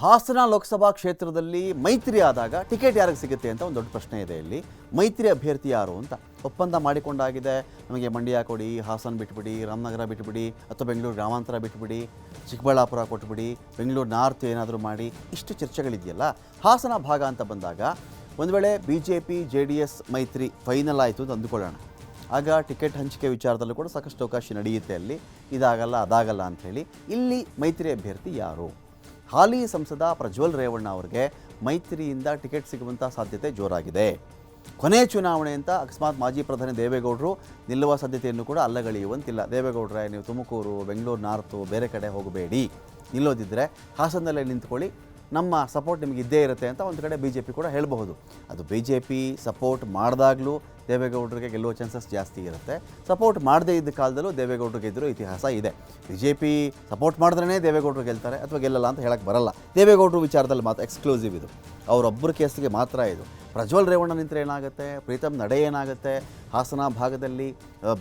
ಹಾಸನ ಲೋಕಸಭಾ ಕ್ಷೇತ್ರದಲ್ಲಿ ಮೈತ್ರಿ ಆದಾಗ ಟಿಕೆಟ್ ಯಾರಿಗೆ ಸಿಗುತ್ತೆ ಅಂತ ಒಂದು ದೊಡ್ಡ ಪ್ರಶ್ನೆ ಇದೆ ಇಲ್ಲಿ. ಮೈತ್ರಿ ಅಭ್ಯರ್ಥಿ ಯಾರು ಅಂತ ಒಪ್ಪಂದ ಮಾಡಿಕೊಂಡಾಗಿದೆ. ನಮಗೆ ಮಂಡ್ಯ ಕೊಡಿ, ಹಾಸನ ಬಿಟ್ಬಿಡಿ, ರಾಮನಗರ ಬಿಟ್ಬಿಡಿ, ಅಥವಾ ಬೆಂಗಳೂರು ಗ್ರಾಮಾಂತರ ಬಿಟ್ಬಿಡಿ, ಚಿಕ್ಕಬಳ್ಳಾಪುರ ಕೊಟ್ಬಿಡಿ, ಬೆಂಗಳೂರು ನಾರ್ತ್ ಏನಾದರೂ ಮಾಡಿ, ಇಷ್ಟು ಚರ್ಚೆಗಳಿದೆಯಲ್ಲ. ಹಾಸನ ಭಾಗ ಅಂತ ಬಂದಾಗ ಒಂದು ವೇಳೆ B J P J D S ಮೈತ್ರಿ ಫೈನಲ್ ಆಯಿತು ಅಂತ ಅಂದುಕೊಳ್ಳೋಣ. ಆಗ ಟಿಕೆಟ್ ಹಂಚಿಕೆ ವಿಚಾರದಲ್ಲೂ ಕೂಡ ಸಾಕಷ್ಟು ಅವಕಾಶ ನಡೆಯುತ್ತೆ ಅಲ್ಲಿ. ಇದಾಗಲ್ಲ, ಅದಾಗಲ್ಲ ಅಂಥೇಳಿ ಇಲ್ಲಿ ಮೈತ್ರಿ ಅಭ್ಯರ್ಥಿ ಯಾರು? ಹಾಲಿ ಸಂಸದ ಪ್ರಜ್ವಲ್ ರೇವಣ್ಣ ಅವರಿಗೆ ಮೈತ್ರಿಯಿಂದ ಟಿಕೆಟ್ ಸಿಗುವಂಥ ಸಾಧ್ಯತೆ ಜೋರಾಗಿದೆ. ಕೊನೆ ಚುನಾವಣೆ ಅಂತ ಅಕಸ್ಮಾತ್ ಮಾಜಿ ಪ್ರಧಾನಿ ದೇವೇಗೌಡರು ನಿಲ್ಲುವ ಸಾಧ್ಯತೆಯನ್ನು ಕೂಡ ಅಲ್ಲಗಳೆಯುವಂತಿಲ್ಲ. ದೇವೇಗೌಡರೇ, ನೀವು ತುಮಕೂರು, ಬೆಂಗಳೂರು, ನಾರ್ತು ಬೇರೆ ಕಡೆ ಹೋಗಬೇಡಿ. ನಿಲ್ಲೋದಿದ್ದರೆ ಹಾಸನದಲ್ಲೇ ನಿಂತ್ಕೊಳ್ಳಿ. ನಮ್ಮ ಸಪೋರ್ಟ್ ನಿಮಗೆ ಇದ್ದೇ ಇರುತ್ತೆ ಅಂತ ಒಂದು ಕಡೆ ಬಿ ಜೆ ಪಿ ಕೂಡ ಹೇಳಬಹುದು. ಅದು ಬಿ ಜೆ ಪಿ ಸಪೋರ್ಟ್ ಮಾಡಿದಾಗಲೂ ದೇವೇಗೌಡರಿಗೆ ಗೆಲ್ಲುವ ಚಾನ್ಸಸ್ ಜಾಸ್ತಿ ಇರುತ್ತೆ. ಸಪೋರ್ಟ್ ಮಾಡದೇ ಇದ್ದ ಕಾಲದಲ್ಲೂ ದೇವೇಗೌಡರು ಗೆದ್ದರು ಇತಿಹಾಸ ಇದೆ. ಬಿ ಜೆ ಪಿ ಸಪೋರ್ಟ್ ಮಾಡಿದ್ರೇ ದೇವೇಗೌಡರು ಗೆಲ್ತಾರೆ ಅಥವಾ ಗೆಲ್ಲಲ್ಲ ಅಂತ ಹೇಳಕ್ಕೆ ಬರಲ್ಲ. ದೇವೇಗೌಡರು ವಿಚಾರದಲ್ಲಿ ಮಾತ್ರ ಎಕ್ಸ್ಕ್ಲೂಸಿವ್ ಇದು. ಅವರೊಬ್ಬರ ಕೇಸಿಗೆ ಮಾತ್ರ ಇದು. ಪ್ರಜ್ವಲ್ ರೇವಣ್ಣ ನಿಂತರೆ ಏನಾಗುತ್ತೆ? ಪ್ರೀತಮ್ ನಡೆ ಏನಾಗುತ್ತೆ? ಹಾಸನ ಭಾಗದಲ್ಲಿ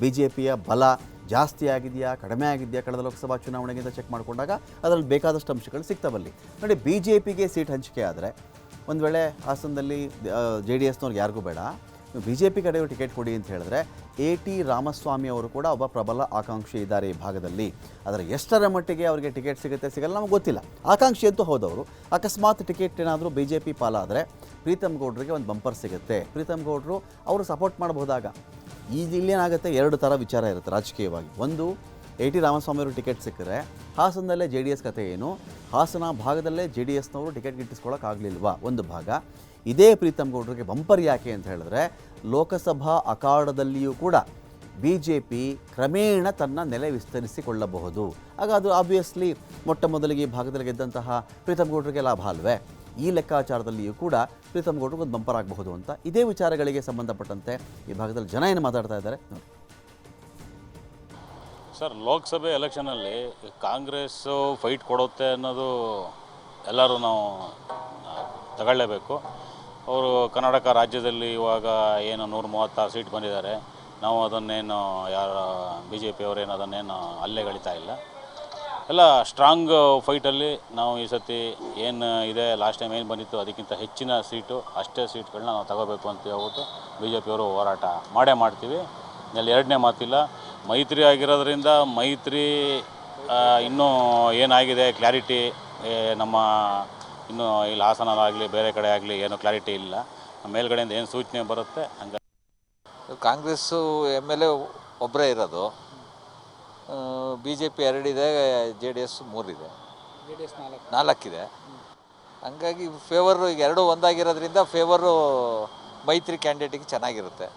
ಬಿ ಜೆ ಪಿಯ ಬಲ ಜಾಸ್ತಿ ಆಗಿದೆಯಾ, ಕಡಿಮೆ ಆಗಿದೆಯಾ ಕಳೆದ ಲೋಕಸಭಾ ಚುನಾವಣೆಗಿಂತ ಚೆಕ್ ಮಾಡಿಕೊಂಡಾಗ ಅದರಲ್ಲಿ ಬೇಕಾದಷ್ಟು ಅಂಶಗಳು ಸಿಗ್ತಾವಲ್ಲಿ ನೋಡಿ ಬಿ ಜೆ ಪಿಗೆ ಸೀಟ್ ಹಂಚಿಕೆ ಆದರೆ ಒಂದು ವೇಳೆ ಹಾಸನದಲ್ಲಿ ಜೆ ಡಿ ಎಸ್ನವ್ರಿಗೆ ಯಾರಿಗೂ ಬೇಡ. ಬಿ ಜೆ ಪಿ ಕಡೆಯವರು ಟಿಕೆಟ್ ಕೊಡಿ ಅಂತ ಹೇಳಿದ್ರೆ ಎ ಟಿ ರಾಮಸ್ವಾಮಿ ಅವರು ಕೂಡ ಒಬ್ಬ ಪ್ರಬಲ ಆಕಾಂಕ್ಷಿ ಇದ್ದಾರೆ ಈ ಭಾಗದಲ್ಲಿ. ಆದರೆ ಎಷ್ಟರ ಮಟ್ಟಿಗೆ ಅವರಿಗೆ ಟಿಕೆಟ್ ಸಿಗುತ್ತೆ ಸಿಗಲ್ಲ ನಮಗೆ ಗೊತ್ತಿಲ್ಲ. ಆಕಾಂಕ್ಷಿ ಅಂತೂ ಹೌದವರು. ಅಕಸ್ಮಾತ್ ಟಿಕೆಟ್ ಏನಾದರೂ ಬಿ ಜೆ ಪಿ ಪಾಲಾದರೆ ಪ್ರೀತಮ್ ಗೌಡ್ರಿಗೆ ಒಂದು ಬಂಪರ್ ಸಿಗುತ್ತೆ. ಪ್ರೀತಮ್ ಗೌಡ್ರು, ಅವರು ಸಪೋರ್ಟ್ ಮಾಡಬಹುದಾಗ ಈಗ ಇಲ್ಲೇನಾಗುತ್ತೆ? ಎರಡು ಥರ ವಿಚಾರ ಇರುತ್ತೆ ರಾಜಕೀಯವಾಗಿ. ಒಂದು ಎ ಟಿ ರಾಮಸ್ವಾಮಿ ಅವರು ಟಿಕೆಟ್ ಸಿಕ್ಕರೆ ಹಾಸನದಲ್ಲೇ ಜೆ ಡಿ ಎಸ್ ಕತೆ ಏನು? ಹಾಸನ ಭಾಗದಲ್ಲೇ ಜೆ ಡಿ ಎಸ್ನವರು ಟಿಕೆಟ್ ಗಿಟ್ಟಿಸ್ಕೊಳ್ಳೋಕ್ಕಾಗಲಿಲ್ವಾ ಒಂದು ಭಾಗ. ಇದೇ ಪ್ರೀತಮ್ ಗೌಡರಿಗೆ ಬಂಪರ್ ಯಾಕೆ ಅಂತ ಹೇಳಿದ್ರೆ, ಲೋಕಸಭಾ ಅಖಾಡದಲ್ಲಿಯೂ ಕೂಡ ಬಿ ಜೆ ಪಿ ಕ್ರಮೇಣ ತನ್ನ ನೆಲೆ ವಿಸ್ತರಿಸಿಕೊಳ್ಳಬಹುದು. ಆಗ ಅದು ಆಬ್ವಿಯಸ್ಲಿ ಮೊಟ್ಟ ಮೊದಲಿಗೆ ಭಾಗದಲ್ಲಿ ಗೆದ್ದಂತಹ ಪ್ರೀತಮ್ ಗೌಡರಿಗೆ ಲಾಭ ಅಲ್ವೇ? ಈ ಲೆಕ್ಕಾಚಾರದಲ್ಲಿಯೂ ಕೂಡ ಪ್ರೀತಮ್ ಗೌಡ್ರಿಗೆ ಒಂದು ಬಂಪರ್ ಆಗಬಹುದು ಅಂತ ಇದೇ ವಿಚಾರಗಳಿಗೆ ಸಂಬಂಧಪಟ್ಟಂತೆ ಈ ಭಾಗದಲ್ಲಿ ಜನ ಏನು ಮಾತಾಡ್ತಾ ಇದ್ದಾರೆ ಸರ್, ಲೋಕಸಭೆ ಎಲೆಕ್ಷನಲ್ಲಿ ಕಾಂಗ್ರೆಸ್ಸು ಫೈಟ್ ಕೊಡುತ್ತೆ ಅನ್ನೋದು ಎಲ್ಲರೂ ನಾವು ತಗೊಳ್ಳೇಬೇಕು. ಅವರು ಕರ್ನಾಟಕ ರಾಜ್ಯದಲ್ಲಿ ಇವಾಗ ಏನು ನೂರ ಮೂವತ್ತಾರು ಸೀಟ್ ಬಂದಿದ್ದಾರೆ. ನಾವು ಅದನ್ನೇನು, ಯಾರು ಬಿ ಜೆ ಪಿಯವರೇನು ಅದನ್ನೇನು ಅಲ್ಲೆಗಳಿತಾ ಇಲ್ಲ. ಎಲ್ಲ ಸ್ಟ್ರಾಂಗ್ ಫೈಟಲ್ಲಿ ನಾವು ಈ ಸತಿ ಏನು ಇದೆ ಲಾಸ್ಟ್ ಟೈಮ್ ಏನು ಬಂದಿತ್ತು ಅದಕ್ಕಿಂತ ಹೆಚ್ಚಿನ ಸೀಟು, ಅಷ್ಟೇ ಸೀಟ್ಗಳನ್ನ ನಾವು ತಗೋಬೇಕು ಅಂತ ಹೇಳ್ಬಿಟ್ಟು ಬಿ ಜೆ ಪಿಯವರು ಹೋರಾಟ ಮಾಡೇ ಮಾಡ್ತೀವಿ. ಇಲ್ಲಿ ಎರಡನೇ ಮಾತಿಲ್ಲ, ಮೈತ್ರಿ ಆಗಿರೋದ್ರಿಂದ ಮೈತ್ರಿ ಇನ್ನೂ ಏನಾಗಿದೆ ಕ್ಲಾರಿಟಿ ನಮ್ಮ ಇನ್ನೂ ಇಲ್ಲಿ ಹಾಸನದಾಗಲಿ ಬೇರೆ ಕಡೆ ಆಗಲಿ ಏನೂ ಕ್ಲಾರಿಟಿ ಇಲ್ಲ. ಮೇಲ್ಗಡೆಯಿಂದ ಏನು ಸೂಚನೆ ಬರುತ್ತೆ, ಹಂಗೆ ಕಾಂಗ್ರೆಸ್ಸು ಎಂ ಎಲ್ ಎ ಒಬ್ಬರೇ ಇರೋದು. ಬಿ ಜೆ ಪಿ ಎರಡಿದೆ ಜೆ ಡಿ ಎಸ್ ಮೂರಿದೆ ನಾಲ್ಕಿದೆ. ಹಂಗಾಗಿ ಫೇವರು ಈಗ ಎರಡು ಒಂದಾಗಿರೋದ್ರಿಂದ ಫೇವರು ಮೈತ್ರಿ ಕ್ಯಾಂಡಿಡೇಟಿಗೆ ಚೆನ್ನಾಗಿರುತ್ತೆ.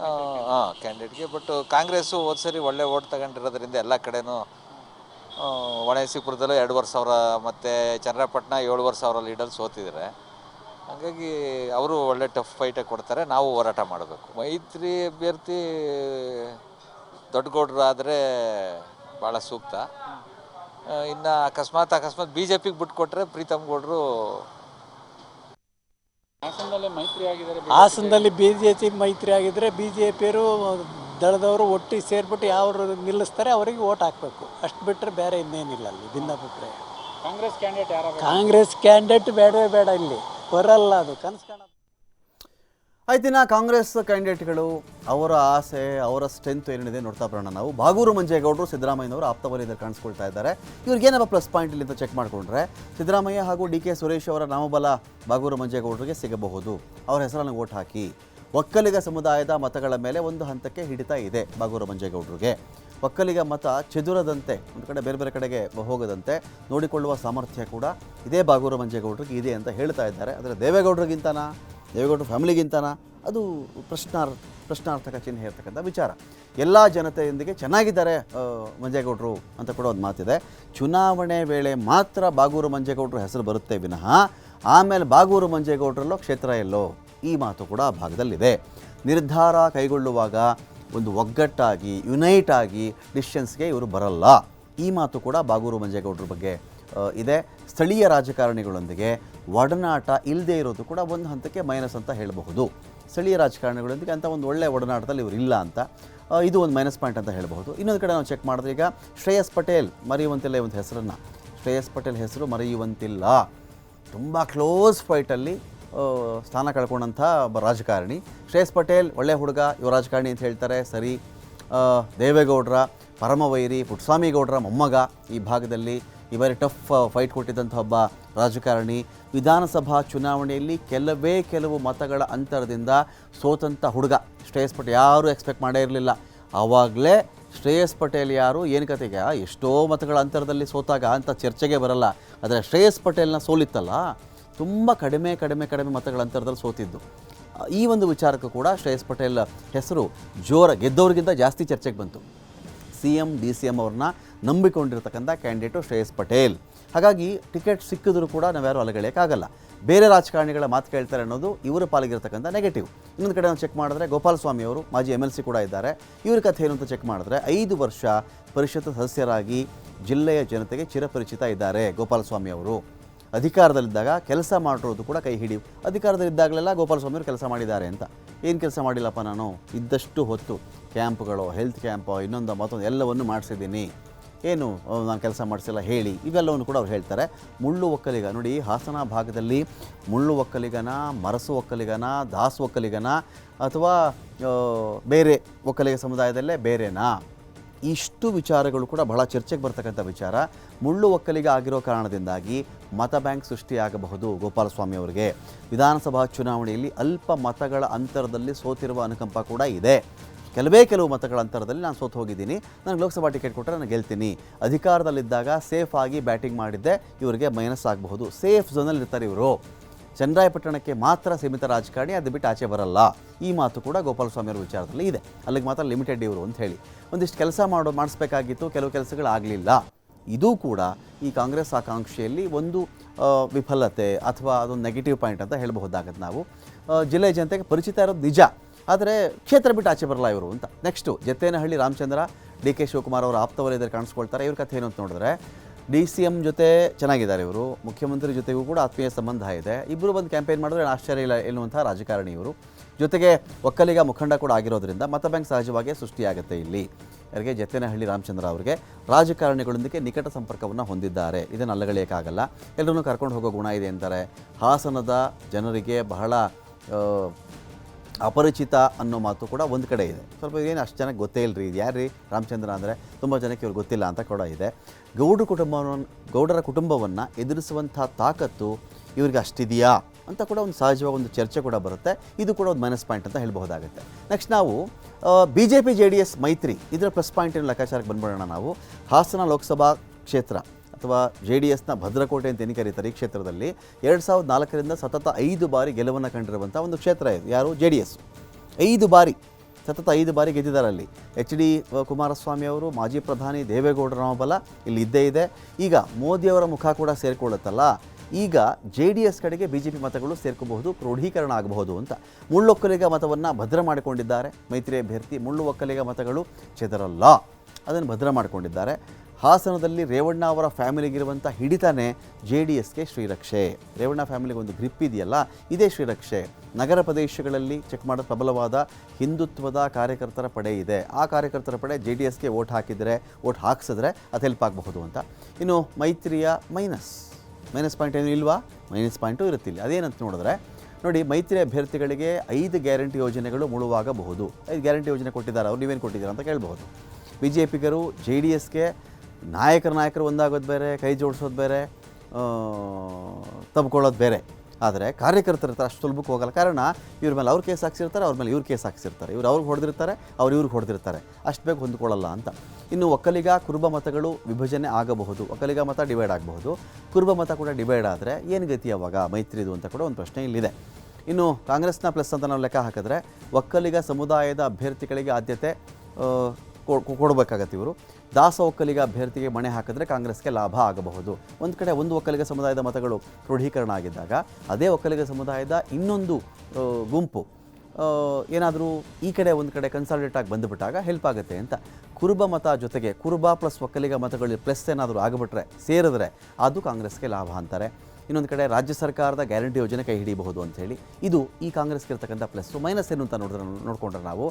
ಹಾಂ. ಕ್ಯಾಂಡಿಡೇಟ್ಗೆ ಬಟ್ ಕಾಂಗ್ರೆಸ್ಸು ಹೋದ ಸರಿ ಒಳ್ಳೆ ಓಟ್ ತಗೊಂಡಿರೋದ್ರಿಂದ ಎಲ್ಲ ಕಡೆನೂ ಒಣಸಿಪುರದಲ್ಲೂ ಎರಡುವರೆ ಸಾವಿರ ಮತ್ತು ಚನ್ನರಾಪಟ್ಟಣ ಏಳುವರೆ ಸಾವಿರ ಲೀಡರ್ ಸೋತಿದ್ದಾರೆ. ಹಾಗಾಗಿ ಅವರು ಒಳ್ಳೆ ಟಫ್ ಫೈಟೇ ಕೊಡ್ತಾರೆ ನಾವು ಹೋರಾಟ ಮಾಡಬೇಕು. ಮೈತ್ರಿ ಅಭ್ಯರ್ಥಿ ದೊಡ್ಡಗೌಡರು ಆದರೆ ಭಾಳ ಸೂಕ್ತ. ಇನ್ನು ಅಕಸ್ಮಾತ್ ಅಕಸ್ಮಾತ್ ಬಿ ಜೆ ಪಿಗೆ ಬಿಟ್ಕೊಟ್ರೆ ಪ್ರೀತಮ್ ಗೌಡರು ಹಾಸನದಲ್ಲಿ ಬಿ ಜೆ ಪಿ ಮೈತ್ರಿ ಆಗಿದ್ದರೆ ಬಿ ಜೆ ಪಿಯರು ದಳದವರು ಒಟ್ಟಿಗೆ ಸೇರಿಬಿಟ್ಟು ಯಾರು ನಿಲ್ಲಿಸ್ತಾರೆ ಅವರಿಗೆ ಓಟ್ ಹಾಕಬೇಕು. ಅಷ್ಟು ಬಿಟ್ಟರೆ ಬೇರೆ ಇನ್ನೇನಿಲ್ಲ ಅಲ್ಲಿ ಭಿನ್ನಾಭಿಪ್ರಾಯ. ಕಾಂಗ್ರೆಸ್ ಕ್ಯಾಂಡಿಡೇಟ್ ಯಾರು ಕಾಂಗ್ರೆಸ್ ಕ್ಯಾಂಡಿಡೇಟ್ ಬೇಡವೇ ಬೇಡ ಇಲ್ಲಿ. ಬರಲ್ಲ ಅದು ಕನಸು ಆಯ್ತಿನ ಕಾಂಗ್ರೆಸ್ ಕ್ಯಾಂಡಿಡೇಟ್ಗಳು ಅವರ ಆಸೆ, ಅವರ ಸ್ಟ್ರೆಂತ್ ಏನಿದೆ ನೋಡ್ತಾ ಬರೋಣ ನಾವು. ಬಾಗೂರು ಮಂಜೇಗೌಡರು ಸಿದ್ದರಾಮಯ್ಯನವರು ಆಪ್ತ ಕಾಣಿಸ್ಕೊಳ್ತಾ ಇದ್ದಾರೆ. ಇವ್ರಿಗೇನಪ್ಪ ಪ್ಲಸ್ ಪಾಯಿಂಟ್ ಇಲ್ಲಿ ಅಂತ ಚೆಕ್ ಮಾಡಿಕೊಂಡ್ರೆ ಸಿದ್ದರಾಮಯ್ಯ ಹಾಗೂ ಡಿ ಕೆ ಸುರೇಶ್ ಅವರ ನಾಮಬಲ ಬಾಗೂರು ಮಂಜೇಗೌಡರಿಗೆ ಸಿಗಬಹುದು. ಅವರ ಹೆಸರನ್ನು ಓಟ್ ಹಾಕಿ. ಒಕ್ಕಲಿಗ ಸಮುದಾಯದ ಮತಗಳ ಮೇಲೆ ಒಂದು ಹಂತಕ್ಕೆ ಹಿಡಿತ ಇದೆ ಬಾಗೂರು ಮಂಜೇಗೌಡರಿಗೆ. ಒಕ್ಕಲಿಗ ಮತ ಚದುರದಂತೆ, ಒಂದು ಕಡೆ ಬೇರೆ ಬೇರೆ ಕಡೆಗೆ ಹೋಗದಂತೆ ನೋಡಿಕೊಳ್ಳುವ ಸಾಮರ್ಥ್ಯ ಕೂಡ ಇದೇ ಬಾಗೂರು ಮಂಜೇಗೌಡರಿಗೆ ಇದೆ ಅಂತ ಹೇಳ್ತಾ ಇದ್ದಾರೆ. ಆದರೆ ದೇವೇಗೌಡರಿಗಿಂತನಾ? ದೇವೇಗೌಡರ ಫ್ಯಾಮಿಲಿಗಿಂತನ? ಅದು ಪ್ರಶ್ನಾರ್, ಪ್ರಶ್ನಾರ್ಥಕ ಚಿಹ್ನೆ ಇರ್ತಕ್ಕಂಥ ವಿಚಾರ. ಎಲ್ಲ ಜನತೆಯೊಂದಿಗೆ ಚೆನ್ನಾಗಿದ್ದಾರೆ ಮಂಜೇಗೌಡರು ಅಂತ ಕೂಡ ಒಂದು ಮಾತಿದೆ. ಚುನಾವಣೆ ವೇಳೆ ಮಾತ್ರ ಬಾಗೂರು ಮಂಜೇಗೌಡರು ಹೆಸರು ಬರುತ್ತೆ ವಿನಃ, ಆಮೇಲೆ ಬಾಗೂರು ಮಂಜೇಗೌಡರಲ್ಲೋ ಕ್ಷೇತ್ರ ಎಲ್ಲೋ? ಈ ಮಾತು ಕೂಡ ಭಾಗದಲ್ಲಿದೆ. ನಿರ್ಧಾರ ಕೈಗೊಳ್ಳುವಾಗ ಒಂದು ಒಗ್ಗಟ್ಟಾಗಿ ಯುನೈಟ್ ಆಗಿ ಡಿಸಿಷನ್ಸ್ಗೆ ಇವರು ಬರಲ್ಲ. ಈ ಮಾತು ಕೂಡ ಬಾಗೂರು ಮಂಜೇಗೌಡರ ಬಗ್ಗೆ ಇದೆ. ಸ್ಥಳೀಯ ರಾಜಕಾರಣಿಗಳೊಂದಿಗೆ ಒಡನಾಟ ಇಲ್ಲದೇ ಇರೋದು ಕೂಡ ಒಂದು ಹಂತಕ್ಕೆ ಮೈನಸ್ ಅಂತ ಹೇಳಬಹುದು. ಸ್ಥಳೀಯ ರಾಜಕಾರಣಿಗಳೊಂದಿಗೆ ಅಂತ ಒಂದು ಒಳ್ಳೆಯ ಒಡನಾಟದಲ್ಲಿ ಇವರು ಇಲ್ಲ ಅಂತ ಇದು ಒಂದು ಮೈನಸ್ ಪಾಯಿಂಟ್ ಅಂತ ಹೇಳಬಹುದು. ಇನ್ನೊಂದು ಕಡೆ ನಾವು ಚೆಕ್ ಮಾಡಿದ್ರೆ ಈಗ ಶ್ರೇಯಸ್ ಪಟೇಲ್ ಮರೆಯುವಂತಿಲ್ಲ ಒಂದು ಹೆಸರನ್ನು. ಶ್ರೇಯಸ್ ಪಟೇಲ್ ಹೆಸರು ಮರೆಯುವಂತಿಲ್ಲ. ತುಂಬ ಕ್ಲೋಸ್ ಫೈಟಲ್ಲಿ ಸ್ಥಾನ ಕಳ್ಕೊಂಡಂಥ ರಾಜಕಾರಣಿ. ಶ್ರೇಯಸ್ ಪಟೇಲ್ ಒಳ್ಳೆ ಹುಡುಗ ಯುವ ರಾಜಕಾರಣಿ ಅಂತ ಹೇಳ್ತಾರೆ, ಸರಿ. ದೇವೇಗೌಡರ, ಪರಮವೈರಿ, ಪುಟ್ಸ್ವಾಮಿಗೌಡರ ಮೊಮ್ಮಗ ಈ ಭಾಗದಲ್ಲಿ. ಈ ಬಾರಿ ಟಫ್ ಫೈಟ್ ಕೊಟ್ಟಿದ್ದಂಥ ಒಬ್ಬ ರಾಜಕಾರಣಿ, ವಿಧಾನಸಭಾ ಚುನಾವಣೆಯಲ್ಲಿ ಕೆಲವೇ ಕೆಲವು ಮತಗಳ ಅಂತರದಿಂದ ಸೋತಂಥ ಹುಡುಗ. ಶ್ರೇಯಸ್ ಪಟೇಲ್ ಯಾರೂ ಎಕ್ಸ್ಪೆಕ್ಟ್ ಮಾಡೇ ಇರಲಿಲ್ಲ. ಆವಾಗಲೇ ಶ್ರೇಯಸ್ ಪಟೇಲ್ ಯಾರು, ಏನು ಕತೆಗೆ? ಎಷ್ಟೋ ಮತಗಳ ಅಂತರದಲ್ಲಿ ಸೋತಾಗ ಅಂತ ಚರ್ಚೆಗೆ ಬರಲ್ಲ. ಆದರೆ ಶ್ರೇಯಸ್ ಪಟೇಲ್ನ ಸೋಲಿತ್ತಲ್ಲ? ತುಂಬ ಕಡಿಮೆ ಕಡಿಮೆ ಕಡಿಮೆ ಮತಗಳ ಅಂತರದಲ್ಲಿ ಸೋತಿದ್ದು. ಈ ಒಂದು ವಿಚಾರಕ್ಕೂ ಕೂಡ ಶ್ರೇಯಸ್ ಪಟೇಲ್ ಹೆಸರು ಜೋರ ಗೆದ್ದವ್ರಿಗಿಂತ ಜಾಸ್ತಿ ಚರ್ಚೆಗೆ ಬಂತು. C M, D C M ಅವ್ರನ್ನ ನಂಬಿಕೊಂಡಿರ್ತಕ್ಕಂಥ ಕ್ಯಾಂಡಿಡೇಟು ಶ್ರೇಯಸ್ ಪಟೇಲ್. ಹಾಗಾಗಿ ಟಿಕೆಟ್ ಸಿಕ್ಕಿದ್ರು ಕೂಡ ನಾವ್ಯಾರು ಅಲಗಳೆಯೋಕ್ಕಾಗಲ್ಲ ಬೇರೆ ರಾಜಕಾರಣಿಗಳ ಮಾತು ಕೇಳ್ತಾರೆ ಅನ್ನೋದು ಇವರ ಪಾಲಿಗಿರ್ತಕ್ಕಂಥ ನೆಗೆಟಿವ್ ಇನ್ನೊಂದು ಕಡೆ ನಾವು ಚೆಕ್ ಮಾಡಿದ್ರೆ ಗೋಪಾಲಸ್ವಾಮಿ ಅವರು, ಮಾಜಿ ಎಂ ಎಲ್ ಸಿ ಕೂಡ ಇದ್ದಾರೆ. ಇವ್ರ ಕಥೆ ಏನು ಅಂತ ಚೆಕ್ ಮಾಡಿದ್ರೆ ಐದು ವರ್ಷ ಪರಿಷತ್ ಸದಸ್ಯರಾಗಿ ಜಿಲ್ಲೆಯ ಜನತೆಗೆ ಚಿರಪರಿಚಿತ ಇದ್ದಾರೆ ಗೋಪಾಲಸ್ವಾಮಿ ಅವರು. ಅಧಿಕಾರದಲ್ಲಿದ್ದಾಗ ಕೆಲಸ ಮಾಡಿರೋದು ಕೂಡ ಕೈ ಹಿಡಿ ಅಧಿಕಾರದಲ್ಲಿದ್ದಾಗಲೆಲ್ಲ ಗೋಪಾಲಸ್ವಾಮಿ ಅವರು ಕೆಲಸ ಮಾಡಿದ್ದಾರೆ ಅಂತ. ಏನು ಕೆಲಸ ಮಾಡಿಲ್ಲಪ್ಪ ನಾನು? ಇದ್ದಷ್ಟು ಹೊತ್ತು. ಕ್ಯಾಂಪ್ಗಳು ಹೆಲ್ತ್ ಕ್ಯಾಂಪು ಇನ್ನೊಂದು ಮತ್ತೊಂದು ಎಲ್ಲವನ್ನು ಮಾಡಿಸಿದ್ದೀನಿ. ಏನು ನಾನು ಕೆಲಸ ಮಾಡಿಸಿಲ್ಲ ಹೇಳಿ, ಇವೆಲ್ಲವನ್ನು ಕೂಡ ಅವ್ರು ಹೇಳ್ತಾರೆ. ಮುಳ್ಳು ಒಕ್ಕಲಿಗ, ನೋಡಿ ಹಾಸನ ಭಾಗದಲ್ಲಿ ಮುಳ್ಳು ಒಕ್ಕಲಿಗನ, ಮರಸು ಒಕ್ಕಲಿಗನ, ದಾಸು ಒಕ್ಕಲಿಗನ ಅಥವಾ ಬೇರೆ ಒಕ್ಕಲಿಗ ಸಮುದಾಯದಲ್ಲೇ ಬೇರೆನಾ? ಇಷ್ಟು ವಿಚಾರಗಳು ಕೂಡ ಬಹಳ ಚರ್ಚೆಗೆ ಬರ್ತಕ್ಕಂಥ ವಿಚಾರ. ಮುಳ್ಳು ಒಕ್ಕಲಿಗ ಆಗಿರೋ ಕಾರಣದಿಂದಾಗಿ ಮತ ಬ್ಯಾಂಕ್ ಸೃಷ್ಟಿಯಾಗಬಹುದು ಗೋಪಾಲಸ್ವಾಮಿ ಅವರಿಗೆ. ವಿಧಾನಸಭಾ ಚುನಾವಣೆಯಲ್ಲಿ ಅಲ್ಪ ಮತಗಳ ಅಂತರದಲ್ಲಿ ಸೋತಿರುವ ಅನುಕಂಪ ಕೂಡ ಇದೆ. ಕೆಲವೇ ಕೆಲವು ಮತಗಳ ಅಂತರದಲ್ಲಿ ನಾನು ಸೋತು ಹೋಗಿದ್ದೀನಿ. ನನಗೆ ಲೋಕಸಭಾ ಟಿಕೆಟ್ ಕೊಟ್ಟರೆ ನಾನು ಗೆಲ್ತೀನಿ. ಅಧಿಕಾರದಲ್ಲಿದ್ದಾಗ ಸೇಫ್ ಆಗಿ ಬ್ಯಾಟಿಂಗ್ ಮಾಡಿದ್ದೆ. ಇವರಿಗೆ ಮೈನಸ್ ಆಗಬಹುದು. ಸೇಫ್ ಝೋನಲ್ಲಿ ಇರ್ತಾರೆ ಇವರು. ಚನ್ನರಾಯಪಟ್ಟಣಕ್ಕೆ ಮಾತ್ರ ಸೀಮಿತ ರಾಜಕಾರಣಿ, ಅದು ಬಿಟ್ಟು ಆಚೆ ಬರಲ್ಲ. ಈ ಮಾತು ಕೂಡ ಗೋಪಾಲಸ್ವಾಮಿ ಅವರ ವಿಚಾರದಲ್ಲಿ ಇದೆ. ಅಲ್ಲಿಗೆ ಮಾತ್ರ ಲಿಮಿಟೆಡ್ ಇವರು ಅಂತ ಹೇಳಿ. ಒಂದಿಷ್ಟು ಕೆಲಸ ಮಾಡೋ, ಮಾಡಿಸ್ಬೇಕಾಗಿತ್ತು. ಕೆಲವು ಕೆಲಸಗಳಾಗಲಿಲ್ಲ ಇದು ಕೂಡ ಈ ಕಾಂಗ್ರೆಸ್ ಆಕಾಂಕ್ಷೆಯಲ್ಲಿ ಒಂದು ವಿಫಲತೆ ಅಥವಾ ಅದೊಂದು ನೆಗೆಟಿವ್ ಪಾಯಿಂಟ್ ಅಂತ ಹೇಳಬಹುದಾಗತ್ತೆ ನಾವು. ಜಿಲ್ಲೆಯ ಜನತೆಗೆ ಪರಿಚಿತ ಇರೋದು ನಿಜ. ಆದರೆ ಕ್ಷೇತ್ರ ಬಿಟ್ಟು ಆಚೆ ಬರಲ್ಲ ಇವರು ಅಂತ. Next Jathenahalli Ramachandra, D K Shivakumar ಅವರ ಆಪ್ತ ವಲಯದಲ್ಲಿ ಕಾಣಿಸ್ಕೊಳ್ತಾರೆ. ಇವ್ರ ಕಥೆ ಏನು ಅಂತ ನೋಡಿದ್ರೆ, ಡಿ ಸಿ ಎಂ ಜೊತೆ ಚೆನ್ನಾಗಿದ್ದಾರೆ ಇವರು. ಮುಖ್ಯಮಂತ್ರಿ ಜೊತೆಗೂ ಕೂಡ ಆತ್ಮೀಯ ಸಂಬಂಧ ಇದೆ. ಇಬ್ಬರು ಬಂದು ಕ್ಯಾಂಪೇನ್ ಮಾಡಿದ್ರೆ ಆಶ್ಚರ್ಯ ಇಲ್ಲ ಎನ್ನುವಂಥ ರಾಜಕಾರಣಿ ಇವರು. ಜೊತೆಗೆ ಒಕ್ಕಲಿಗ ಮುಖಂಡ ಕೂಡ ಆಗಿರೋದ್ರಿಂದ ಮತ ಬ್ಯಾಂಕ್ ಸಹಜವಾಗಿ ಸೃಷ್ಟಿಯಾಗುತ್ತೆ ಇಲ್ಲಿ. ಅವರಿಗೆ ಜತೇನಹಳ್ಳಿ ರಾಮಚಂದ್ರ ಅವರಿಗೆ ರಾಜಕಾರಣಿಗಳೊಂದಿಗೆ ನಿಕಟ ಸಂಪರ್ಕವನ್ನು ಹೊಂದಿದ್ದಾರೆ. ಇದನ್ನು ಅಲ್ಲಗಳೆಯೋಕ್ಕಾಗಲ್ಲ. ಎಲ್ಲರನ್ನೂ ಕರ್ಕೊಂಡು ಹೋಗೋ ಗುಣ ಇದೆ ಅಂತಾರೆ. ಹಾಸನದ ಜನರಿಗೆ ಬಹಳ ಅಪರಿಚಿತ ಅನ್ನೋ ಮಾತು ಕೂಡ ಒಂದು ಕಡೆ ಇದೆ. ಸ್ವಲ್ಪ ಏನು ಅಷ್ಟು ಜನಕ್ಕೆ ಗೊತ್ತೇ ಇಲ್ಲರಿ ಇದು ಯಾರು ರೀ ರಾಮಚಂದ್ರ ಅಂದರೆ ತುಂಬ ಜನಕ್ಕೆ ಇವ್ರು ಗೊತ್ತಿಲ್ಲ ಅಂತ ಕೂಡ ಇದೆ. ಗೌಡ ಕುಟುಂಬವನ್ನು ಗೌಡರ ಕುಟುಂಬವನ್ನು ಎದುರಿಸುವಂಥ ತಾಕತ್ತು ಇವ್ರಿಗೆ ಅಷ್ಟಿದೆಯಾ ಅಂತ ಕೂಡ ಒಂದು ಸಹಜವಾಗಿ ಒಂದು ಚರ್ಚೆ ಕೂಡ ಬರುತ್ತೆ. ಇದು ಕೂಡ ಒಂದು ಮೈನಸ್ ಪಾಯಿಂಟ್ ಅಂತ ಹೇಳ್ಬಹುದಾಗುತ್ತೆ. ನೆಕ್ಸ್ಟ್ ನಾವು B J P J D S ಮೈತ್ರಿ. ಇದರ ಪ್ಲಸ್ ಪಾಯಿಂಟಿನ ಲೆಕ್ಕಾಚಾರಕ್ಕೆ ಬಂದ್ಬಿಡೋಣ ನಾವು? ಹಾಸನ ಲೋಕಸಭಾ ಕ್ಷೇತ್ರ. ಅಥವಾ ಜೆ ಡಿ ಎಸ್ನ ಭದ್ರಕೋಟೆ ಅಂತ ಏನು ಕರೀತಾರೆ ಈ ಕ್ಷೇತ್ರದಲ್ಲಿ. ಎರಡು ಸಾವಿರದ ನಾಲ್ಕರಿಂದ ಸತತ ಐದು ಬಾರಿ ಗೆಲುವನ್ನು ಕಂಡಿರುವಂಥ ಒಂದು ಕ್ಷೇತ್ರ ಇದು. ಯಾರು? J D S. ಐದು ಬಾರಿ, ಸತತ ಐದು ಬಾರಿ ಗೆದ್ದಿದ್ದಾರೆ ಅಲ್ಲಿ. ಎಚ್ ಡಿ ಕುಮಾರಸ್ವಾಮಿ ಅವರು, ಮಾಜಿ ಪ್ರಧಾನಿ ದೇವೇಗೌಡರ ಬಲ ಇಲ್ಲಿ ಇದ್ದೇ ಇದೆ. ಈಗ ಮೋದಿಯವರ ಮುಖ ಕೂಡ ಸೇರಿಕೊಳ್ಳುತ್ತಲ್ಲ. ಈಗ ಜೆ ಡಿ ಎಸ್ ಕಡೆಗೆ ಬಿ ಜೆ ಪಿ ಮತಗಳು ಸೇರ್ಕೋಬಹುದು, ಕ್ರೋಢೀಕರಣ ಆಗಬಹುದು ಅಂತ. ಮುಳ್ಳೊಕ್ಕಲಿಗ ಮತವನ್ನು ಭದ್ರ ಮಾಡಿಕೊಂಡಿದ್ದಾರೆ. ಮೈತ್ರಿ ಅಭ್ಯರ್ಥಿ ಮುಳ್ಳು ಒಕ್ಕಲಿಗ ಮತಗಳು ಚೆದರಲ್ಲ. ಅದನ್ನು ಭದ್ರ ಮಾಡಿಕೊಂಡಿದ್ದಾರೆ. ಹಾಸನದಲ್ಲಿ ರೇವಣ್ಣ ಅವರ ಫ್ಯಾಮಿಲಿಗಿರುವಂಥ ಹಿಡಿತಾನೆ ಜೆ ಡಿ ಎಸ್ಗೆ ಶ್ರೀರಕ್ಷೆ. ರೇವಣ್ಣ ಫ್ಯಾಮಿಲಿಗೆ ಒಂದು ಗ್ರಿಪ್ ಇದೆಯಲ್ಲ, ಇದೇ ಶ್ರೀರಕ್ಷೆ. ನಗರ ಪ್ರದೇಶಗಳಲ್ಲಿ ಚೆಕ್ ಮಾಡೋ ಪ್ರಬಲವಾದ ಹಿಂದುತ್ವದ ಕಾರ್ಯಕರ್ತರ ಪಡೆ ಇದೆ. ಆ ಕಾರ್ಯಕರ್ತರ ಪಡೆ ಜೆ ಡಿ ಎಸ್ಗೆ ಓಟ್ ಹಾಕಿದರೆ ಓಟ್ ಹಾಕ್ಸಿದ್ರೆ ಅದು ಹೆಲ್ಪ್ ಆಗಬಹುದು ಅಂತ. ಇನ್ನು ಮೈತ್ರಿಯ ಮೈನಸ್ ಮೈನಸ್ ಪಾಯಿಂಟ್ ಏನು ಇಲ್ವಾ? ಮೈನಸ್ ಪಾಯಿಂಟು ಇರುತ್ತಿಲ್ಲ. ಅದೇನಂತ ನೋಡಿದ್ರೆ, ನೋಡಿ ಮೈತ್ರಿ ಅಭ್ಯರ್ಥಿಗಳಿಗೆ ಐದು ಗ್ಯಾರಂಟಿ ಯೋಜನೆಗಳು ಮುಳುವಾಗಬಹುದು. ಐದು ಗ್ಯಾರಂಟಿ ಯೋಜನೆ ಕೊಟ್ಟಿದ್ದಾರೆ ಅವ್ರು, ನೀವೇನು ಕೊಟ್ಟಿದ್ದೀರಾ ಅಂತ ಕೇಳಬಹುದು. ಬಿ ಜೆ ಪಿಗರು ಜೆ ಡಿ ಎಸ್ಗೆ ನಾಯಕರ ನಾಯಕರು ಒಂದಾಗೋದು ಬೇರೆ, ಕೈ ಜೋಡಿಸೋದು ಬೇರೆ ತಬ್ಕೊಳ್ಳೋದು ಬೇರೆ. ಆದರೆ ಕಾರ್ಯಕರ್ತರ ಅಷ್ಟು ಸುಲಭಕ್ಕೆ ಹೋಗಲ್ಲ. ಕಾರಣ ಇವ್ರ ಮೇಲೆ ಅವ್ರ ಕೇಸ್ ಹಾಕ್ಸಿರ್ತಾರೆ, ಅವ್ರ ಮೇಲೆ ಇವ್ರ ಕೇಸ್ ಹಾಕ್ಸಿರ್ತಾರೆ. ಇವ್ರು ಅವ್ರಿಗೆ ಹೊಡೆದಿರ್ತಾರೆ, ಅವ್ರು ಇವ್ರಿಗೆ ಹೊಡೆದಿರ್ತಾರೆ. ಅಷ್ಟು ಬೇಗ ಹೊಂದ್ಕೊಳ್ಳಲ್ಲ ಅಂತ. ಇನ್ನು ಒಕ್ಕಲಿಗ, ಕುರುಬ ಮತಗಳು ವಿಭಜನೆ ಆಗಬಹುದು. ಒಕ್ಕಲಿಗ ಮತ ಡಿವೈಡ್ ಆಗಬಹುದು. ಕುರುಬ ಮತ ಕೂಡ ಡಿವೈಡ್ ಆದರೆ ಏನು ಗತಿ ಅವಾಗ? ಮೈತ್ರಿದು ಅಂತ ಕೂಡ ಒಂದು ಪ್ರಶ್ನೆ ಇಲ್ಲಿದೆ. ಇನ್ನು ಕಾಂಗ್ರೆಸ್ನ ಪ್ಲಸ್ ಅಂತ ನಾವು ಲೆಕ್ಕ ಹಾಕಿದ್ರೆ ಒಕ್ಕಲಿಗ ಸಮುದಾಯದ ಅಭ್ಯರ್ಥಿಗಳಿಗೆ ಆದ್ಯತೆ ಕೊಡಬೇಕಾಗತ್ತೆ ಇವರು. ದಾಸ ಒಕ್ಕಲಿಗ ಅಭ್ಯರ್ಥಿಗೆ ಮಣೆ ಹಾಕಿದ್ರೆ ಕಾಂಗ್ರೆಸ್ಗೆ ಲಾಭ ಆಗಬಹುದು. ಒಂದು ಕಡೆ ಒಂದು ಒಕ್ಕಲಿಗ ಸಮುದಾಯದ ಮತಗಳು ಕ್ರೋಢೀಕರಣ ಆಗಿದ್ದಾಗ, ಅದೇ ಒಕ್ಕಲಿಗ ಸಮುದಾಯದ ಇನ್ನೊಂದು ಗುಂಪು ಏನಾದರೂ ಈ ಕಡೆ ಒಂದು ಕಡೆ ಕನ್ಸಾಲ್ಟೇಟ್ ಆಗಿ ಬಂದುಬಿಟ್ಟಾಗ ಹೆಲ್ಪ್ ಆಗುತ್ತೆ ಅಂತ. ಕುರುಬ ಮತ ಜೊತೆಗೆ ಕುರುಬ ಪ್ಲಸ್ ಒಕ್ಕಲಿಗ ಮತಗಳಲ್ಲಿ ಪ್ಲಸ್ ಏನಾದರೂ ಆಗಿಬಿಟ್ರೆ, ಸೇರಿದ್ರೆ ಅದು ಕಾಂಗ್ರೆಸ್ಗೆ ಲಾಭ ಅಂತಾರೆ. ಇನ್ನೊಂದು ಕಡೆ ರಾಜ್ಯ ಸರ್ಕಾರದ ಗ್ಯಾರಂಟಿ ಯೋಜನೆ ಕೈ ಹಿಡಿಯಬಹುದು ಅಂತ ಹೇಳಿ ಇದು ಈ ಕಾಂಗ್ರೆಸ್ಗೆ ಇರ್ತಕ್ಕಂಥ ಪ್ಲಸ್ಸು ಮೈನಸ್ ಏನು ಅಂತ ನೋಡಿದ್ರೆ ನೋಡಿಕೊಂಡ್ರೆ ನಾವು.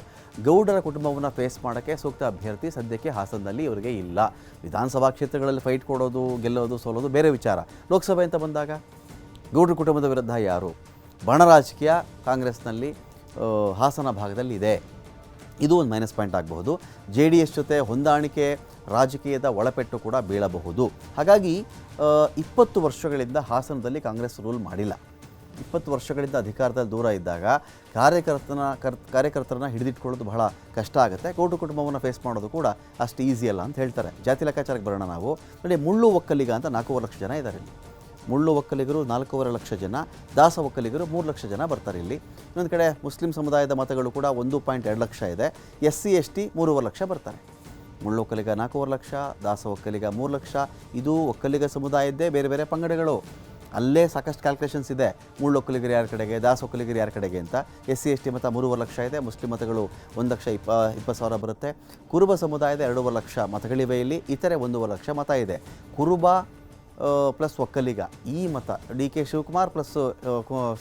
ಗೌಡರ ಕುಟುಂಬವನ್ನು ಫೇಸ್ ಮಾಡೋಕ್ಕೆ ಸೂಕ್ತ ಅಭ್ಯರ್ಥಿ ಸದ್ಯಕ್ಕೆ ಹಾಸನದಲ್ಲಿ ಇವರಿಗೆ ಇಲ್ಲ. ವಿಧಾನಸಭಾ ಕ್ಷೇತ್ರಗಳಲ್ಲಿ ಫೈಟ್ ಕೊಡೋದು, ಗೆಲ್ಲೋದು, ಸೋಲೋದು ಬೇರೆ ವಿಚಾರ. ಲೋಕಸಭೆ ಅಂತ ಬಂದಾಗ ಗೌಡರ ಕುಟುಂಬದ ವಿರುದ್ಧ ಯಾರು? ಬಣ ರಾಜಕೀಯ ಕಾಂಗ್ರೆಸ್ನಲ್ಲಿ ಹಾಸನ ಭಾಗದಲ್ಲಿ ಇದೆ ಇದು ಒಂದು ಮೈನಸ್ ಪಾಯಿಂಟ್ ಆಗಬಹುದು. ಜೆ ಡಿ ಎಸ್ ಜೊತೆ ಹೊಂದಾಣಿಕೆ ರಾಜಕೀಯದ ಒಳಪೆಟ್ಟು ಕೂಡ ಬೀಳಬಹುದು. ಹಾಗಾಗಿ ಇಪ್ಪತ್ತು ವರ್ಷಗಳಿಂದ ಹಾಸನದಲ್ಲಿ ಕಾಂಗ್ರೆಸ್ ರೂಲ್ ಮಾಡಿಲ್ಲ. ಇಪ್ಪತ್ತು ವರ್ಷಗಳಿಂದ ಅಧಿಕಾರದಲ್ಲಿ ದೂರ ಇದ್ದಾಗ ಕಾರ್ಯಕರ್ತನ, ಕರ್, ಕಾರ್ಯಕರ್ತರನ್ನ ಹಿಡಿದಿಟ್ಕೊಳ್ಳೋದು ಬಹಳ ಕಷ್ಟ ಆಗುತ್ತೆ. ಕೋಟು ಕುಟುಂಬವನ್ನು ಫೇಸ್ ಮಾಡೋದು ಕೂಡ ಅಷ್ಟು ಈಸಿ ಅಲ್ಲ ಅಂತ ಹೇಳ್ತಾರೆ. ಜಾತಿ ಲೆಕ್ಕಾಚಾರಕ್ಕೆ ಬರೋಣ ನಾವು. ನೋಡಿ, ಮುಳ್ಳು ಒಕ್ಕಲಿಗ ಅಂತ ನಾಲ್ಕೂವರೆ ಲಕ್ಷ ಜನ ಇದ್ದಾರೆ ಇಲ್ಲಿ. ಮುಳ್ಳು ಒಕ್ಕಲಿಗರು ನಾಲ್ಕೂವರೆ ಲಕ್ಷ ಜನ, ದಾಸ ಒಕ್ಕಲಿಗರು ಮೂರು ಲಕ್ಷ ಜನ ಬರ್ತಾರೆ ಇಲ್ಲಿ. ಇನ್ನೊಂದು ಕಡೆ ಮುಸ್ಲಿಂ ಸಮುದಾಯದ ಮತಗಳು ಕೂಡ ಒಂದು ಪಾಯಿಂಟ್ ಎರಡು ಲಕ್ಷ ಇದೆ. ಎಸ್ ಸಿ ಎಸ್ ಟಿ ಮೂರುವರೆ ಲಕ್ಷ ಬರ್ತಾರೆ. ಮುಳ್ಳು ಒಕ್ಕಲಿಗ ನಾಲ್ಕೂವರೆ ಲಕ್ಷ, ದಾಸ ಒಕ್ಕಲಿಗ ಮೂರು ಲಕ್ಷ. ಇದು ಒಕ್ಕಲಿಗ ಸಮುದಾಯದ್ದೇ ಬೇರೆ ಬೇರೆ ಪಂಗಡಗಳು. ಅಲ್ಲೇ ಸಾಕಷ್ಟು ಕ್ಯಾಲ್ಕುಲೇಷನ್ಸ್ ಇದೆ. ಮುಳ್ಳು ಒಕ್ಕಲಿಗರು ಯಾರ ಕಡೆಗೆ, ದಾಸ ಒಕ್ಕಲಿಗರು ಯಾರ ಕಡೆಗೆ ಅಂತ. ಎಸ್ ಸಿ ಎಸ್ ಟಿ ಮತ ಮೂರುವರೆ ಲಕ್ಷ ಇದೆ. ಮುಸ್ಲಿಂ ಮತಗಳು ಒಂದು ಲಕ್ಷ ಇಪ್ಪ, ಇಪ್ಪತ್ತು ಸಾವಿರ ಬರುತ್ತೆ. ಕುರುಬ ಸಮುದಾಯದ ಎರಡೂವರೆ ಲಕ್ಷ ಮತಗಳಿವೆ ಇಲ್ಲಿ. ಇತರೆ ಒಂದೂವರೆ ಲಕ್ಷ ಮತ ಇದೆ. ಕುರುಬ ಪ್ಲಸ್ ಒಕ್ಕಲಿಗ ಈ ಮತ, ಡಿ ಕೆ ಶಿವಕುಮಾರ್ ಪ್ಲಸ್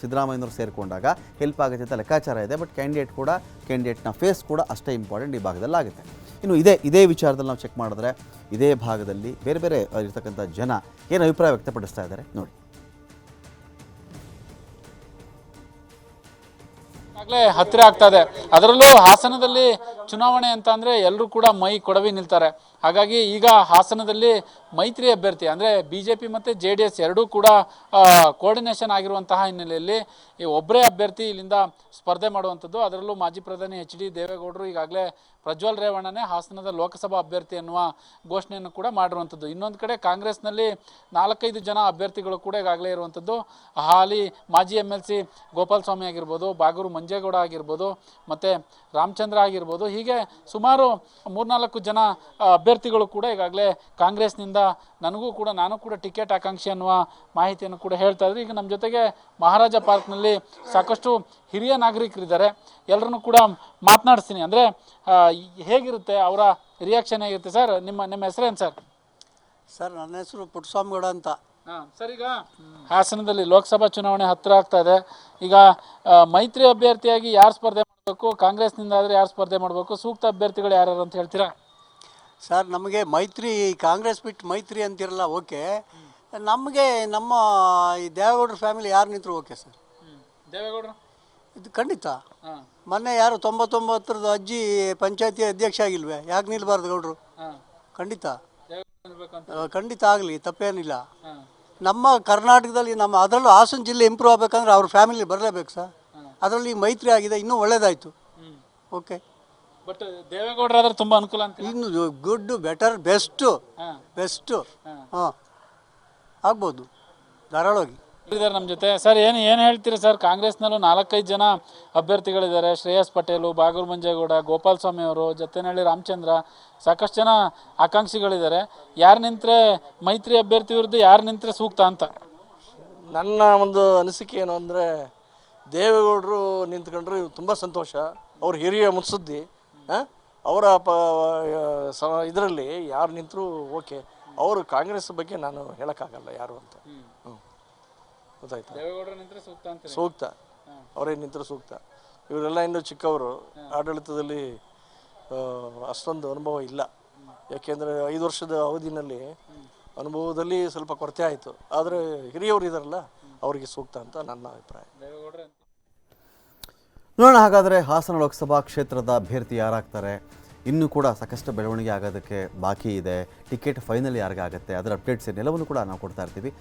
ಸಿದ್ದರಾಮಯ್ಯನವರು ಸೇರಿಕೊಂಡಾಗ ಹೆಲ್ಪ್ ಆಗುತ್ತೆ ಅಂತ ಲೆಕ್ಕಾಚಾರ ಇದೆ ಬಟ್ ಕ್ಯಾಂಡಿಡೇಟ್ ಕೂಡ ಕ್ಯಾಂಡಿಡೇಟ್ನ ಫೇಸ್ ಕೂಡ ಅಷ್ಟೇ ಇಂಪಾರ್ಟೆಂಟ್ ಈ ಭಾಗದಲ್ಲಿ ಆಗುತ್ತೆ. ಇನ್ನು ಇದೇ ಇದೇ ವಿಚಾರದಲ್ಲಿ ನಾವು ಚೆಕ್ ಮಾಡಿದ್ರೆ ಇದೇ ಭಾಗದಲ್ಲಿ ಬೇರೆ ಬೇರೆ ಇರ್ತಕ್ಕಂಥ ಜನ ಏನು ಅಭಿಪ್ರಾಯ ವ್ಯಕ್ತಪಡಿಸ್ತಾ ಇದ್ದಾರೆ? ನೋಡಿ. ಆಗ್ಲೇ ಹತ್ತಿರ ಆಗ್ತಾ ಇದೆ. ಅದರಲ್ಲೂ ಹಾಸನದಲ್ಲಿ ಚುನಾವಣೆ ಅಂತ ಅಂದ್ರೆ ಎಲ್ಲರೂ ಕೂಡ ಮೈ ಕೊಡವಿ ನಿಲ್ತಾರೆ. ಹಾಗಾಗಿ ಈಗ ಹಾಸನದಲ್ಲಿ ಮೈತ್ರಿ ಅಭ್ಯರ್ಥಿ ಅಂದರೆ ಬಿ ಜೆ ಪಿ ಮತ್ತು ಜೆ ಡಿ ಎಸ್ ಎರಡೂ ಕೂಡ ಕೋರ್ಡಿನೇಷನ್ ಆಗಿರುವಂತಹ ಹಿನ್ನೆಲೆಯಲ್ಲಿ ಈ ಒಬ್ಬರೇ ಅಭ್ಯರ್ಥಿ ಇಲ್ಲಿಂದ ಸ್ಪರ್ಧೆ ಮಾಡುವಂಥದ್ದು. ಅದರಲ್ಲೂ ಮಾಜಿ ಪ್ರಧಾನಿ ಎಚ್ ಡಿ ದೇವೇಗೌಡರು ಈಗಾಗಲೇ ಪ್ರಜ್ವಲ್ ರೇವಣ್ಣನೇ ಹಾಸನದ ಲೋಕಸಭಾ ಅಭ್ಯರ್ಥಿ ಎನ್ನುವ ಘೋಷಣೆಯನ್ನು ಕೂಡ ಮಾಡಿರುವಂಥದ್ದು. ಇನ್ನೊಂದು ಕಡೆ ಕಾಂಗ್ರೆಸ್ನಲ್ಲಿ ನಾಲ್ಕೈದು ಜನ ಅಭ್ಯರ್ಥಿಗಳು ಕೂಡ ಈಗಾಗಲೇ ಇರುವಂಥದ್ದು. ಹಾಲಿ ಮಾಜಿ M L C Gopal Swamy ಆಗಿರ್ಬೋದು ಬಾಗೂರು ಮಂಜೇಗೌಡ ಆಗಿರ್ಬೋದು ಮತ್ತು ರಾಮಚಂದ್ರ ಆಗಿರ್ಬೋದು. ಹೀಗೆ ಸುಮಾರು ಮೂರ್ನಾಲ್ಕು ಜನ ಆ, ಅಭ್ಯರ್ಥಿಗಳು ಕೂಡ ಈಗಾಗಲೇ ಕಾಂಗ್ರೆಸ್ನಿಂದ ನನಗೂ ಕೂಡ ನಾನು ಕೂಡ ಟಿಕೆಟ್ ಆಕಾಂಕ್ಷಿ ಅನ್ನುವ ಮಾಹಿತಿಯನ್ನು ಕೂಡ ಹೇಳ್ತಾ ಇದ್ರು. ಈಗ ನಮ್ಮ ಜೊತೆಗೆ ಮಹಾರಾಜ ಪಾರ್ಕ್ನಲ್ಲಿ ಸಾಕಷ್ಟು ಹಿರಿಯ ನಾಗರಿಕರಿದ್ದಾರೆ. ಎಲ್ಲರನ್ನು ಕೂಡ ಮಾತನಾಡಿಸ್ತೀನಿ. ಅಂದರೆ ಹೇಗಿರುತ್ತೆ ಅವರ ರಿಯಾಕ್ಷನ್ ಹೇಗಿರುತ್ತೆ ಸರ್ ನಿಮ್ಮ ನಿಮ್ಮ ಹೆಸರೇನು ಸರ್ ಸರ್ ನನ್ನ ಹೆಸರು ಪುಟ್ಟಸ್ವಾಮಿಗೌಡ ಅಂತ. ಹಾಂ ಸರ್ ಈಗ ಹಾಸನದಲ್ಲಿ ಲೋಕಸಭಾ ಚುನಾವಣೆ ಹತ್ತಿರ ಆಗ್ತಾ ಇದೆ. ಈಗ ಮೈತ್ರಿ ಅಭ್ಯರ್ಥಿಯಾಗಿ ಯಾರು ಸ್ಪರ್ಧೆ ಮಾಡಬೇಕು? ಕಾಂಗ್ರೆಸ್ನಿಂದ ಆದರೆ ಯಾರು ಸ್ಪರ್ಧೆ ಮಾಡಬೇಕು? ಸೂಕ್ತ ಅಭ್ಯರ್ಥಿಗಳು ಯಾರು ಅಂತ ಹೇಳ್ತೀರಾ? ಸರ್ ನಮಗೆ ಮೈತ್ರಿ ಕಾಂಗ್ರೆಸ್ ಬಿಟ್ಟು ಮೈತ್ರಿ ಅಂತಿರಲ್ಲ ಓಕೆ. ನಮಗೆ ನಮ್ಮ ಈ ದೇವೇಗೌಡರ ಫ್ಯಾಮಿಲಿ ಯಾರು ನಿಂತರು ಓಕೆ ಸರ್? ದೇವೇಗೌಡರು? ಇದು ಖಂಡಿತ. ಮೊನ್ನೆ ಯಾರು ತೊಂಬತ್ತೊಂಬತ್ತರದ ಅಜ್ಜಿ ಪಂಚಾಯತಿ ಅಧ್ಯಕ್ಷ ಆಗಿಲ್ವೇ? ಯಾಕೆ ನಿಲ್ಬಾರ್ದು ಗೌಡ್ರು? ಖಂಡಿತ. ಖಂಡಿತ ಆಗಲಿ ತಪ್ಪೇನಿಲ್ಲ. ನಮ್ಮ ಕರ್ನಾಟಕದಲ್ಲಿ ನಮ್ಮ ಅದರಲ್ಲೂ ಹಾಸನ ಜಿಲ್ಲೆ ಇಂಪ್ರೂವ್ ಆಗಬೇಕಂದ್ರೆ ಅವ್ರ ಫ್ಯಾಮಿಲಿ ಬರಲೇಬೇಕು ಸರ್. ಅದರಲ್ಲಿ ಮೈತ್ರಿ ಆಗಿದೆ ಇನ್ನೂ ಒಳ್ಳೇದಾಯಿತು. ಓಕೆ. ಬಟ್ ದೇವೇಗೌಡರಾದ್ರೆ ತುಂಬಾ ಅನುಕೂಲ ಅಂತ ಇನ್ನು ಗುಡ್ ಬೆಟರ್ ಬೆಸ್ಟು ಹಾಂ. ಬೆಸ್ಟು ಹಾಂ. ಆಗ್ಬೋದು. ಧಾರಾಳವಾಗಿ. ಇದ್ದಾರೆ ನಮ್ಮ ಜೊತೆ. ಸರ್ ಏನು ಏನು ಹೇಳ್ತೀರಿ ಸರ್? ಕಾಂಗ್ರೆಸ್ನಲ್ಲೂ ನಾಲ್ಕೈದು ಜನ ಅಭ್ಯರ್ಥಿಗಳಿದ್ದಾರೆ. ಶ್ರೇಯಸ್ ಪಟೇಲು ಬಾಗೂರು ಮಂಜೇಗೌಡ ಗೋಪಾಲ್ ಸ್ವಾಮಿ ಅವರು ಜೊತೆನಹಳ್ಳಿ ರಾಮಚಂದ್ರ. ಸಾಕಷ್ಟು ಜನ ಆಕಾಂಕ್ಷಿಗಳಿದ್ದಾರೆ. ಯಾರು ನಿಂತರೆ ಮೈತ್ರಿ ಅಭ್ಯರ್ಥಿ ವಿರುದ್ಧ ಯಾರು ನಿಂತರೆ ಸೂಕ್ತ ಅಂತ? ನನ್ನ ಒಂದು ಅನಿಸಿಕೆ ಏನು ಅಂದರೆ ದೇವೇಗೌಡರು ನಿಂತ್ಕೊಂಡ್ರೆ ತುಂಬ ಸಂತೋಷ. ಅವ್ರ ಹಿರಿಯ ಮುತ್ಸುದ್ದಿ? ಅವರ ಪ ಇದರಲ್ಲಿ ಯಾರು ನಿಂತರೂ ಓಕೆ. ಅವರು ಕಾಂಗ್ರೆಸ್ ಬಗ್ಗೆ ನಾನು ಹೇಳೋಕ್ಕಾಗಲ್ಲ ಯಾರು ಅಂತ. ಹ್ಞೂ ಗೊತ್ತಾಯ್ತಾ? ಸೂಕ್ತ ಅವರೇ ನಿಂತರೂ ಸೂಕ್ತ. ಇವರೆಲ್ಲ ಇನ್ನೂ ಚಿಕ್ಕವರು. ಆಡಳಿತದಲ್ಲಿ ಅಷ್ಟೊಂದು ಅನುಭವ ಇಲ್ಲ. ಯಾಕೆಂದರೆ ಐದು ವರ್ಷದ ಅವಧಿನಲ್ಲಿ ಅನುಭವದಲ್ಲಿ ಸ್ವಲ್ಪ ಕೊರತೆ ಆಯಿತು. ಆದರೆ ಹಿರಿಯವರು ಇದಾರಲ್ಲ ಅವರಿಗೆ ಸೂಕ್ತ ಅಂತ ನನ್ನ ಅಭಿಪ್ರಾಯ. ನೋಡೋಣ, ಹಾಗಾದರೆ ಹಾಸನ ಲೋಕಸಭಾ ಕ್ಷೇತ್ರದ ಅಭ್ಯರ್ಥಿ ಯಾರಾಗ್ತಾರೆ? ಇನ್ನೂ ಕೂಡ ಸಾಕಷ್ಟು ಬೆಳವಣಿಗೆ ಆಗೋದಕ್ಕೆ ಬಾಕಿ ಇದೆ. ಟಿಕೆಟ್ ಫೈನಲ್ ಯಾರಿಗಾಗುತ್ತೆ? ಅದರ ಅಪ್ಡೇಟ್ಸ್ ಏನೆಲ್ಲವನ್ನು ಕೂಡ ನಾವು ಕೊಡ್ತಾ ಇರ್ತೀವಿ.